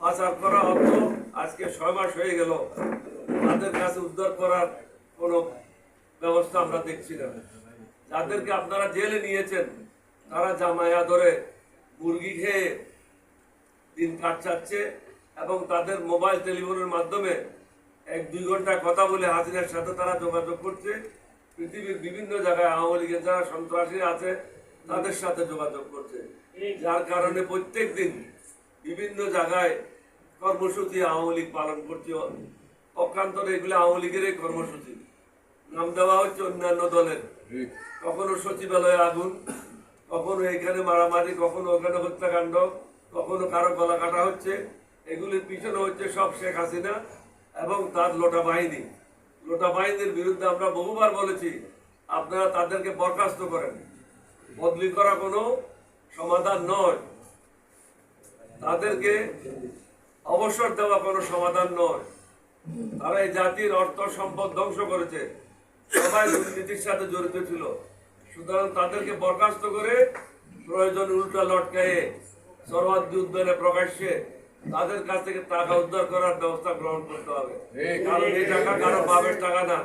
পাচার করা অর্থ আজকে ছয় মাস হয়ে গেল। তাদের কাছে উদ্ধার করার কোনো ব্যবস্থা আমরা দেখছি না। যাদেরকে আপনারা জেলে নিয়েছেন, তারা জামায়া ধরে মুরগি খেয়ে দিন কাটছাচ্ছে এবং তাদের মোবাইল টেলিফোনের মাধ্যমে এক দুই ঘণ্টা কথা বলে হাসিনার সাথে তারা যোগাযোগ করছে। পৃথিবীর বিভিন্ন জায়গায় আওয়ামী লীগের যারা সন্ত্রাসী আছে, তাদের সাথে যোগাযোগ করছে। যার কারণে প্রত্যেক দিন বিভিন্ন জায়গায় কর্মসূচি আওয়ামী লীগ পালন করছে অক্ষান্তরে এগুলো আওয়ামী লীগেরই কর্মসূচি। নাম দেওয়া হচ্ছে অন্যান্য দলের। কখনো সচিবালয়ে আগুন কখনো এখানে মারামারি কখনো ওখানে হত্যাকাণ্ড কখনো কারও গলা কাটা হচ্ছে। এগুলির পিছনে হচ্ছে সব শেখ হাসিনা এবং তার লোটা বাহিনী। লোটা বাহিনীর বিরুদ্ধে আমরা বহুবার বলেছি আপনারা তাদেরকে বরখাস্ত করেন। বদলি করা কোনো সমাধান নয়। তাদেরকে অবসর দেওয়া কোনো সমাধান নয়। তারা এই জাতির অর্থ সম্পদ ধ্বংস করেছে। সবাই দুর্নীতির সাথে জড়িত ছিল। সুতরাং তাদেরকে বরখাস্ত করে প্রয়োজন উল্টা লটকায়ে সর্বাধি উদ্যানে প্রকাশ্যে তাদের কাছ থেকে টাকা উদ্ধার করার ব্যবস্থা গ্রহণ করতে হবে। কারণ এই টাকা কারও বাবের টাকা না।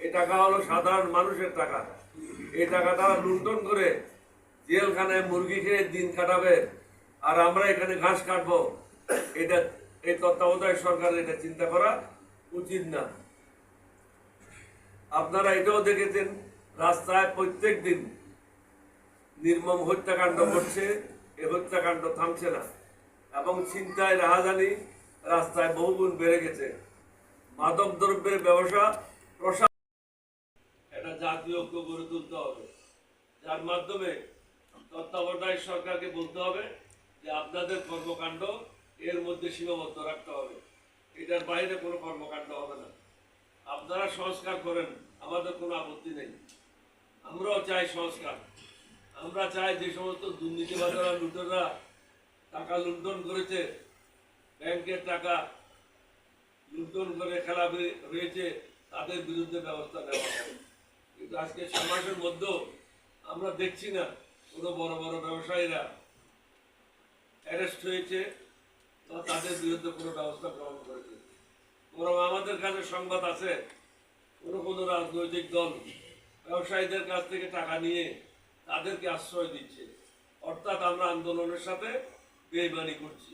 এই টাকা হলো সাধারণ মানুষের টাকা। এই টাকা তারা লুণ্ঠন করে জেলখানায় মুরগি খেয়ে দিন কাটাবে। আর আমরা এখানে ঘাস কাটবো। এটা, এই তত্ত্বাবধায়ক সরকারের এটা চিন্তা করা উচিত না। আপনারা এটাও দেখেছেন, রাস্তায় প্রত্যেক দিন নির্মম হত্যাকাণ্ড করছে এই হত্যাকাণ্ড থামছে না। এবং চিন্তায় রাহাজানি রাস্তায় বহুগুণ বেড়ে গেছে। মাদক দ্রব্যের ব্যবসা প্রসার একটা জাতীয় ঐক্য গড়ে তুলতে হবে। যার মাধ্যমে তত্ত্বাবধায়ক সরকারকে বলতে হবে যে আপনাদের কর্মকাণ্ড, এর মধ্যে সীমাবদ্ধ রাখতে হবে। এটার বাইরে কোনো কর্মকাণ্ড হবে না। আপনারা সংস্কার করেন, আমাদের কোনো আপত্তি নেই। আমরাও চাই সংস্কার। আমরা চাই যে সমস্ত দুর্নীতিবাদরা লুটেরা টাকা লুণ্ঠন করেছে, ব্যাংকের টাকা লুণ্ঠন করে খেলা হয়েছে তাদের বিরুদ্ধে ব্যবস্থা নেওয়া হবে। কিন্তু আজকে সমাজের মধ্যেও আমরা দেখছি না কোনো বড় বড় ব্যবসায়ীরা অ্যারেস্ট হয়েছে তাদের বিরুদ্ধে কোনো ব্যবস্থা গ্রহণ করেছে। বরং আমাদের কাছে সংবাদ আছে, কোনো কোনো রাজনৈতিক দল ব্যবসায়ীদের কাছ থেকে টাকা নিয়ে তাদেরকে আশ্রয় দিচ্ছে। অর্থাৎ আমরা আন্দোলনের সাথে বেইমানি করছি।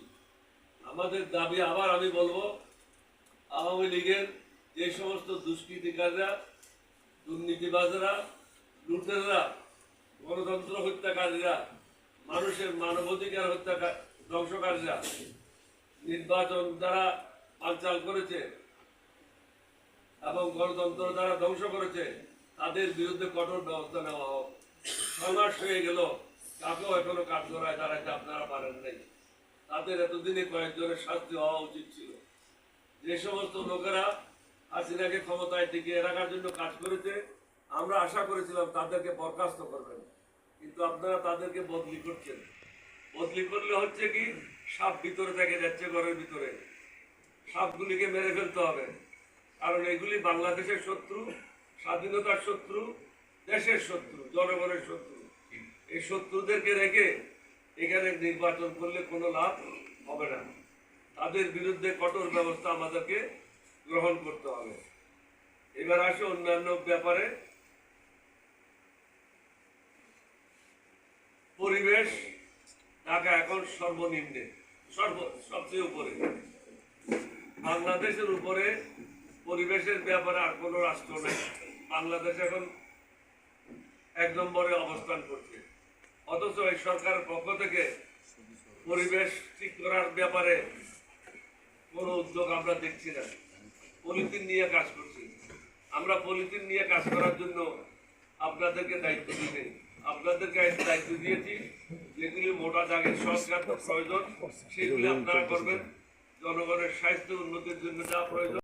আমাদের দাবি আবার আমি বলব, আওয়ামী লীগের যে সমস্ত দুষ্কৃতিকারীরা, দুর্নীতিবাজরা, লুটেররা, গণতন্ত্র হত্যাকারীরা মানুষের মানবাধিকার হত্যা ধ্বংসকারীরা নির্বাচন দ্বারা পাঞ্চাল করেছে এবং গণতন্ত্র দ্বারা ধ্বংস করেছে, তাদের বিরুদ্ধে কঠোর ব্যবস্থা নেওয়া হোক। ছয় মাস হয়ে গেল, কাকেও এখনও কাঠগড়ায় দাঁড়াইতে আপনারা পারেন নাই। তাদের এতদিনে কয়েকজনের শাস্তি হওয়া উচিত ছিল। যে সমস্ত লোকেরা হাসিনাকে ক্ষমতায় টিকিয়ে রাখার জন্য কাজ করেছে, আমরা আশা করেছিলাম তাদেরকে বরখাস্ত করবেন। কিন্তু আপনারা তাদেরকে বদলি করছেন। বদলি করলে হচ্ছে কি, সাপ ভিতরে থেকে যাচ্ছে, ঘরের ভিতরে। সাপগুলিকে মেরে ফেলতে হবে। কারণ এগুলি বাংলাদেশের শত্রু, স্বাধীনতার শত্রু, দেশের শত্রু, জনগণের শত্রু। এই শত্রুদেরকে রেখে এখানে নির্বাচন করলে কোনো লাভ হবে না। তাদের বিরুদ্ধে কঠোর ব্যবস্থা আমাদেরকে গ্রহণ করতে হবে। এবার আসে অন্যান্য ব্যাপারে পরিবেশ ঢাকা এখন সর্বনিম্নে, সর্ব, সবচেয়ে উপরে। বাংলাদেশের উপরে পরিবেশের ব্যাপারে আর কোনো রাষ্ট্র নেই। বাংলাদেশ এখন এক নম্বরে অবস্থান করছে। অথচ এই সরকারের পক্ষ থেকে পরিবেশ ঠিক করার ব্যাপারে কোনো উদ্যোগ আমরা দেখছি না। পলিথিন নিয়ে কাজ করছি। আমরা পলিথিন নিয়ে কাজ করার জন্য আপনাদেরকে দায়িত্ব দিই। আপনাদেরকে দায়িত্ব দিয়েছি, যেগুলি মোটা দাগের সংস্কার প্রয়োজন, সেগুলি আপনারা করবেন। জনগণের স্বাস্থ্য উন্নতির জন্য যা প্রয়োজন।